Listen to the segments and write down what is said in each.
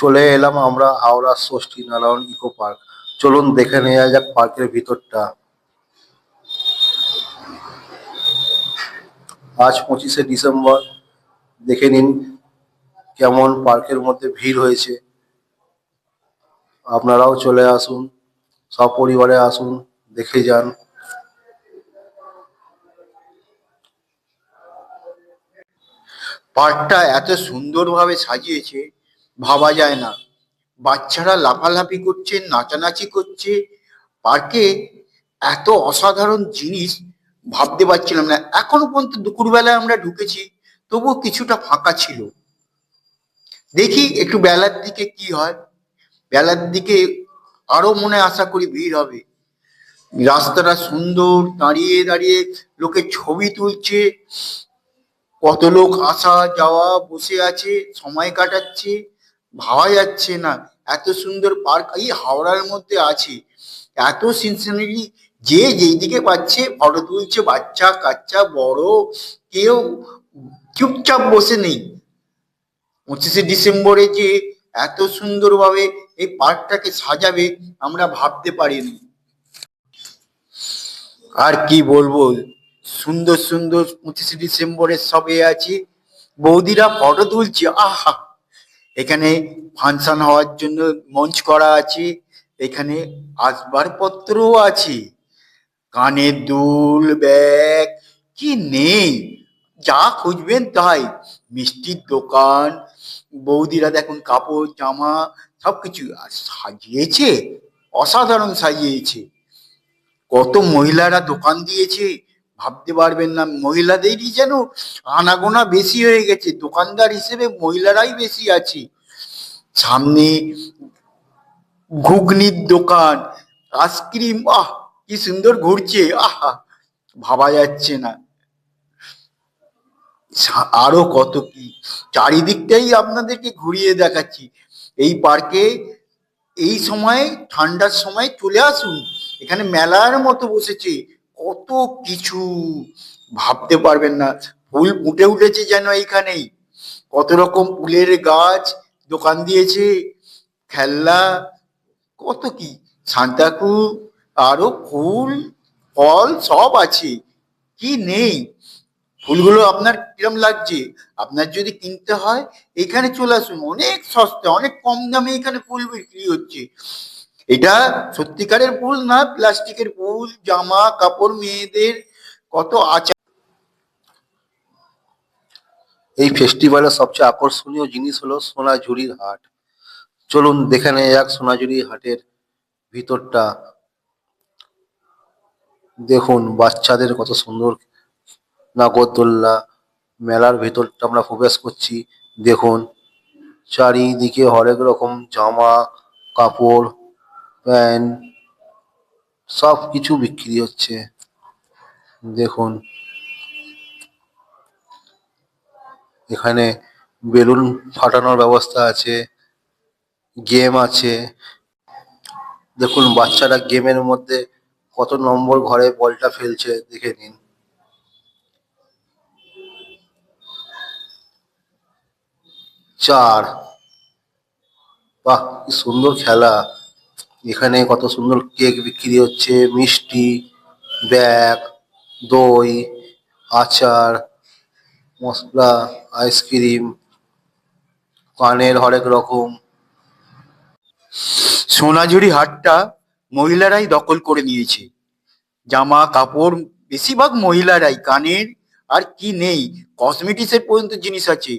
চলে এলাম আমরা হাওড়া ষষ্ঠী নারায়ণ ইকো পার্ক। চলুন দেখে নেওয়া যাক পার্কের ভিতরটা। আজ পঁচিশে ডিসেম্বর। দেখে নিন কেমন পার্কের মধ্যে ভিড় হয়েছে। আপনারাও চলে আসুন, সপরিবারে আসুন, দেখে যান। পার্কটা এত সুন্দরভাবে সাজিয়েছে ভাবা যায় না। বাচ্চারা লাফালাফি করছে, নাচানাচি করছে। পার্কে এত অসাধারণ জিনিস ভাবতে পারছিলাম না। এখনও পর্যন্ত দুপুরবেলায় আমরা ঢুকেছি, তবুও কিছুটা ফাঁকা ছিল। দেখি একটু বেলার দিকে কি হয়। বেলার দিকে আরও মনে আশা করি ভিড় হবে। রাস্তাটা সুন্দর, দাঁড়িয়ে দাঁড়িয়ে লোকে ছবি তুলছে। কত লোক আসা যাওয়া বসে আছে, সময় কাটাচ্ছে। ভাবা যাচ্ছে না। এত সুন্দর পার্ক এই হাওড়ার মধ্যে আছে। এত সিনসিনারি যে যেইদিকে পাচ্ছে, ফটো তুলছে, বাচ্চা, কাচ্চা, বড়, কেউ চুপচাপ বসে নেই। পঁচিশে ডিসেম্বরে যে এত সুন্দরভাবে এই পার্কটাকে সাজাবে, আমরা ভাবতে পারিনি। আর কি বলব? সুন্দর সুন্দর পঁচিশে ডিসেম্বরের সবে আছে। বৌদিরা ফটো তুলছে। আহা! এখানে ফাংশন হওয়ার জন্য মঞ্চ করা আছে, এখানে আসবাবপত্রও আছে। কানের দুল, ব্যাগ, কি নেই? যা খুঁজবেন তাই। মিষ্টির দোকান, বৌদিরা দেখুন কাপড়, জামা, সবকিছু আর সাজিয়েছে, অসাধারণ সাজিয়েছে। কত মহিলারা দোকান দিয়েছে ভাবতে পারবেন না, মহিলাদেরই যেন আনাগোনা বেশি হয়ে গেছে, দোকানদার হিসেবে মহিলারাই বেশি আছে। সামনে ঘুগনির দোকান, আইসক্রিম, আহ, কি সুন্দর ঘুরছে, আহা ভাবা যাচ্ছে না। আরও কত কি, চারিদিকটাই আপনাদেরকে ঘুরিয়ে দেখাচ্ছি। এই পার্কে এই সময়, ঠান্ডার সময় চলে আসুন। এখানে মেলার মতো বসেছে কত কিছু ভাবতে পারবেন না। ফুল ফুটে উঠেছে যেন এইখানেই। কত রকম ফুলের গাছ দোকান দিয়েছে, খেলনা, কত কি? সান্তাকু আরও ফুল, ফল সব আছে। কি নেই? ফুলগুলো আপনার কিরম লাগছে? আপনার যদি কিনতে হয়, এখানে চলে আসুন। অনেক সস্তা, অনেক কম দামে এখানে ফুল বিক্রি হচ্ছে। এটা সত্যিকারের ফুল না, প্লাস্টিকের ফুল জামা, কাপড়, মেয়েদের কত আচার। এই ফেস্টিভ্যালের সবচেয়ে আকর্ষণীয় জিনিস হলো সোনাঝুরির হাট। চলুন দেখে নেওয়া যাক সোনাঝুরির হাটের ভিতরটা। দেখুন, বাচ্চাদের কত সুন্দর নাগরদোল্লা মেলার ভিতরটা আমরা প্রবেশ করছি। দেখুন, চারিদিকে হরেক রকম জামা, কাপড় প্যান্ট, সব কিছু বিক্রি হচ্ছে। দেখুন। এখানে বেলুন ফাটানোর ব্যবস্থা আছে, গেম আছে। দেখুন, বাচ্চারা গেমের মধ্যে কত নম্বর ঘরে বলটা ফেলছে, দেখে নিন। চার। বাহ, কি সুন্দর খেলা। এখানে কত সুন্দর কেক বিক্রি হচ্ছে, মিষ্টি, ব্যাগ, দই, আচার, মশলা, আইসক্রিম, কানের হরেক রকম। সোনাঝুরি হাটটা মহিলারাই দখল করে নিয়েছে। জামা কাপড়, বেশিরভাগ মহিলারাই কানের, আর কি নেই কসমেটিক্সের পর্যন্ত জিনিস আছে।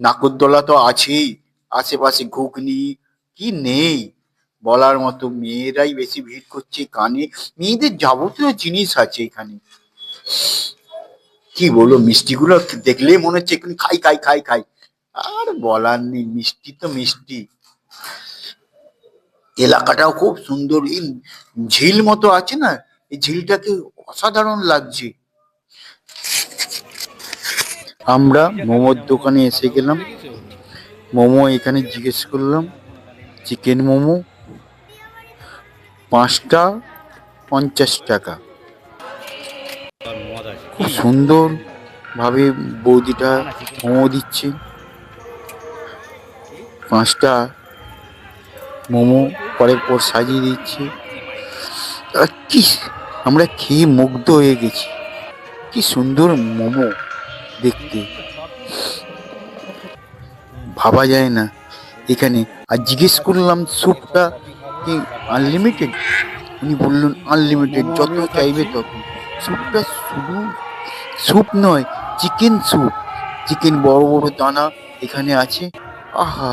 নাকরদোলা তো আছেই, আশেপাশে ঘুগনি, কি নেই? বলার মতো মেয়েরাই বেশি ভিড় করছে কানে। মেয়েদের যাবতীয় জিনিস আছে এখানে। কি বলব, মিষ্টিগুলো দেখলেই মনে হচ্ছে এখানে খাই খাই খাই খাই। আর বলার নেই, মিষ্টি তো মিষ্টি। এলাকাটাও খুব সুন্দর। এই ঝিল মতো আছে না, এই ঝিলটাকে অসাধারণ লাগছে। আমরা মোমোর দোকানে এসে গেলাম। মোমো এখানে জিজ্ঞেস করলাম, চিকেন মোমো। পাঁচটা পঞ্চাশ টাকা। খুব সুন্দর ভাবে বৌদিটা মোমো দিচ্ছে। পাঁচটা মোমো পরের পর সাজিয়ে দিচ্ছে। কি, আমরা খেয়ে মুগ্ধ হয়ে গেছি। কি সুন্দর মোমো দেখতে। ভাবা যায় না এখানে। আর জিজ্ঞেস করলাম, স্যুপটা কি আনলিমিটেড উনি বললেন আনলিমিটেড যত চাইবে তত। স্যুপটা শুধু স্যুপ নয় চিকেন স্যুপ। চিকেন বড় বড় দানা এখানে আছে। আহা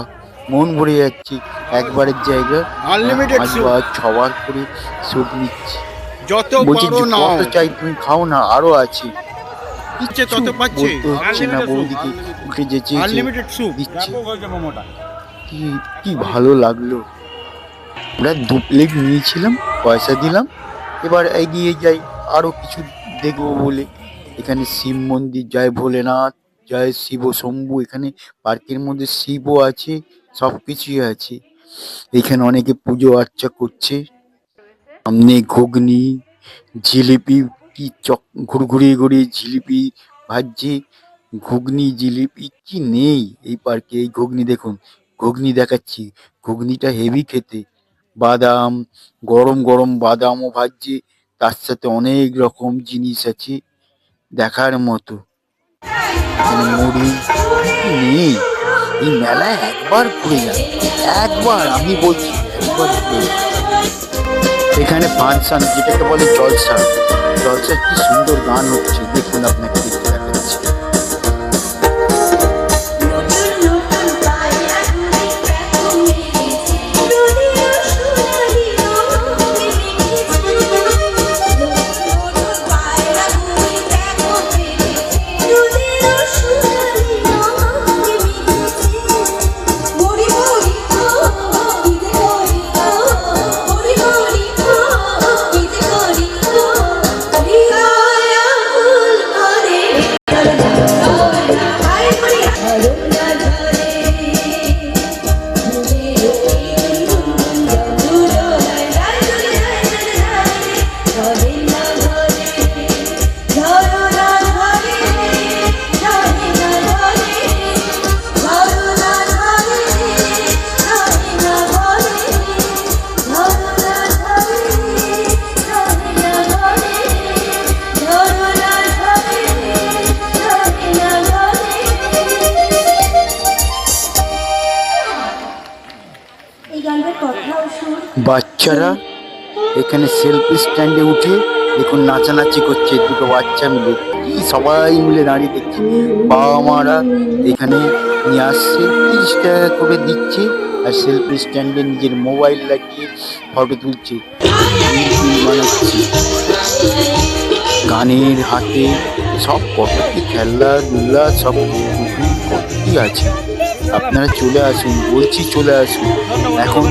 মন ভরে যাচ্ছে একবারের জায়গা। আনলিমিটেড পাঁচবার ছবার করে স্যুপ নিচ্ছে। যত বলছি পারো যে নাও। কত চাই তুমি খাও না আরও আছে। ইচ্ছে তত পাচ্ছে। হচ্ছে না বৌদিকে উঠে যেচে স্যুপ দিচ্ছে। কি কি ভালো লাগল। আমরা দু প্লেট নিয়েছিলাম, পয়সা দিলাম। এবার এগিয়ে যাই আরও কিছু দেখব বলে। এখানে শিব মন্দির, জয় ভোলেনাথ, জয় শিব শম্ভু, এখানে পার্কের মধ্যে শিবও আছে, সব কিছুই আছে। এখানে অনেকে পুজো আর্চা করছে। সামনে ঘুগনি, জিলিপি, কি চক ঘুরঘুরিয়ে ঘুরিয়ে জিলিপি ভাজছে। ঘুগনি, জিলিপি কি নেই এই পার্কে? এই ঘুগনি দেখুন, ঘুগনি দেখাচ্ছি। ঘুগনিটা হেভি খেতে। বাদাম, গরম গরম বাদামও ভাজছে, তার সাথে অনেক রকম জিনিস আছে দেখার মতো মুড়ি নেই, এই মেলায় একবার ঘুরে যান একবার আমি বলছি একবার ঘুরে। এখানে ফাংশন যেটাকে বলে জলসা জলসা কি সুন্দর গান হচ্ছে, দেখুন আপনাকে বাচ্চারা এখানে সেলফি স্ট্যান্ডে উঠে দেখুন নাচানাচি করছে দুটো বাচ্চা মিলে। কি সবাই মিলে দাঁড়িয়ে দেখছে। বাবা মারা এখানে নিয়ে আসছে, তিরিশ টাকা করে দিচ্ছে আর সেলফি স্ট্যান্ডে নিজের মোবাইল লাগিয়ে ফটো তুলছে। গানের হাতে সব কত কি খেলাধুলা সব কত কি আছে। আপনারা চলে আসুন, বলছি চলে আসুন। এখন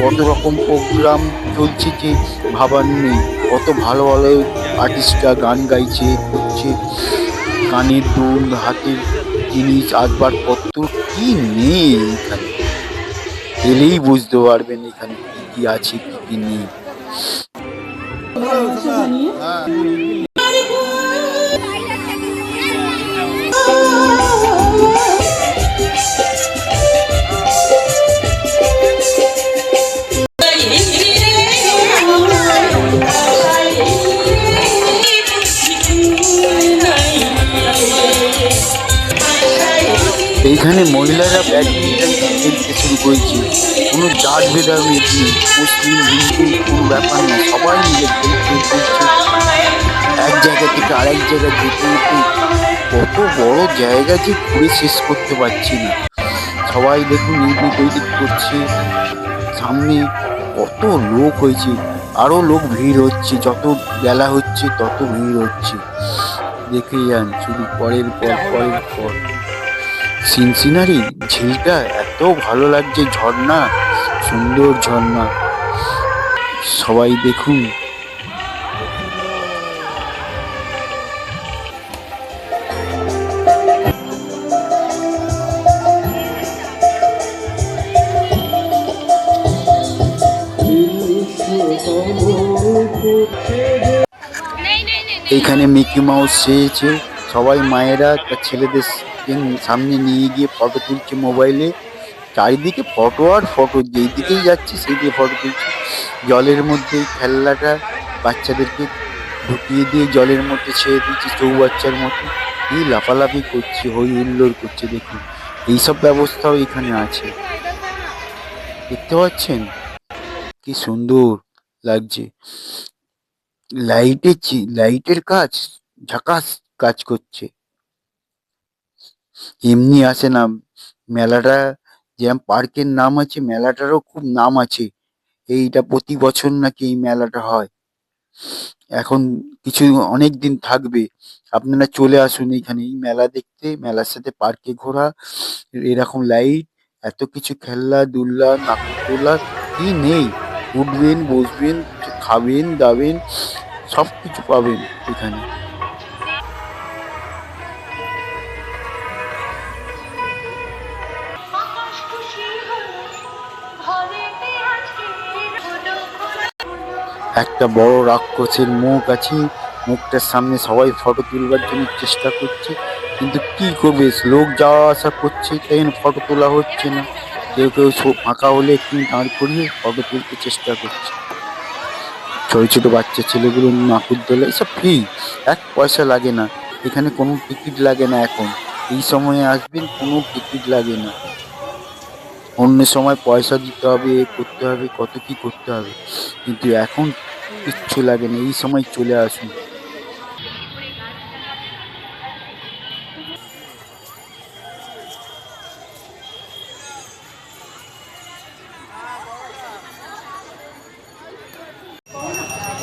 কত রকম প্রোগ্রাম চলছে যে ভাবার নেই, কত ভালো ভালো আর্টিস্টরা গান গাইছে, করছে, কানের দুল, হাতের জিনিস আসবাবপত্র কি নেই এখানে? এলেই বুঝতে পারবেন এখানে কী কি আছে, কী কি নেই। এইখানে মহিলারা ব্যাডমিন্টন খেলতে শুরু করেছে। কোনো জাত ভেদাভেদ নেই। মুসলিম, হিন্দু, কোনো ব্যাপার না। সবাই নিজের খেলছে এক জায়গা থেকে আরেক জায়গায় যেতে কত বড় জায়গা যে ঘুরে শেষ করতে পারছি না। সবাই দেখুন এইদিক ওইদিক করছে। সামনে কত লোক হয়েছে। আরও লোক ভিড় হচ্ছে। যত বেলা হচ্ছে, তত ভিড় হচ্ছে। দেখে যান, শুধু পরের পর পরের পর। সিনসিনারি ঝিলটা এত ভালো লাগছে, ঝর্ণা, সুন্দর ঝর্ণা। সবাই দেখুন। এইখানে মিকি মাউস চেয়েছে। সবাই মায়েরা তার ছেলেদের সামনে নিয়ে গিয়ে ফটো তুলছে মোবাইলে। চারিদিকে ফটো আর ফটো, যেই দিকেই যাচ্ছে সেই দিকে ফটো তুলছে। জলের মধ্যে খেলনাটা বাচ্চাদেরকে ঢুকিয়ে দিয়ে জলের মধ্যে ছেড়ে দিয়েছে চৌবাচ্চার মতো। কি লাফালাফি করছে, হই হুল্লোড় করছে, দেখুন। এইসব ব্যবস্থাও এখানে আছে। দেখতে পাচ্ছেন? কি সুন্দর। লাগছে। লাইটের লাইটের কাজ, ঝাকাস কাজ করছে। এমনি আসে না, মেলাটা যেরকম পার্কের নাম আছে, মেলাটারও খুব নাম আছে। এইটা প্রতি বছর নাকি এই মেলাটা হয়। এখন কিছু অনেক দিন থাকবে, আপনারা চলে আসুন এইখানে। এই মেলা দেখতে, মেলার সাথে পার্কে ঘোরা, এরকম লাইট, এত কিছু খেলনা, দুলনা নাগরদোলা কি নেই? উঠবেন বসবেন খাবেন দাবেন সব কিছু পাবেন এখানে। একটা বড় রাক্ষসের মুখ আছে মুখটার সামনে সবাই ফটো তুলবার জন্য চেষ্টা করছে কিন্তু কি করবে? লোক যাওয়া আসা করছে তাই ফটো তোলা হচ্ছে না। কেউ কেউ ফাঁকা হলে একটু দাঁড় করিয়ে ফটো তুলতে চেষ্টা করছে। ছোট ছোট বাচ্চা ছেলেগুলো নাকুর দোলা, এসব ফ্রি এক পয়সা লাগে না। এখানে কোনো টিকিট লাগে না এখন। এই সময়ে আসবেন, কোনো টিকিট লাগে না। অন্য সময় পয়সা দিতে হবে করতে হবে, কত কি করতে হবে। কিন্তু এখন কিচ্ছু লাগে না। এই সময় চলে আসুন।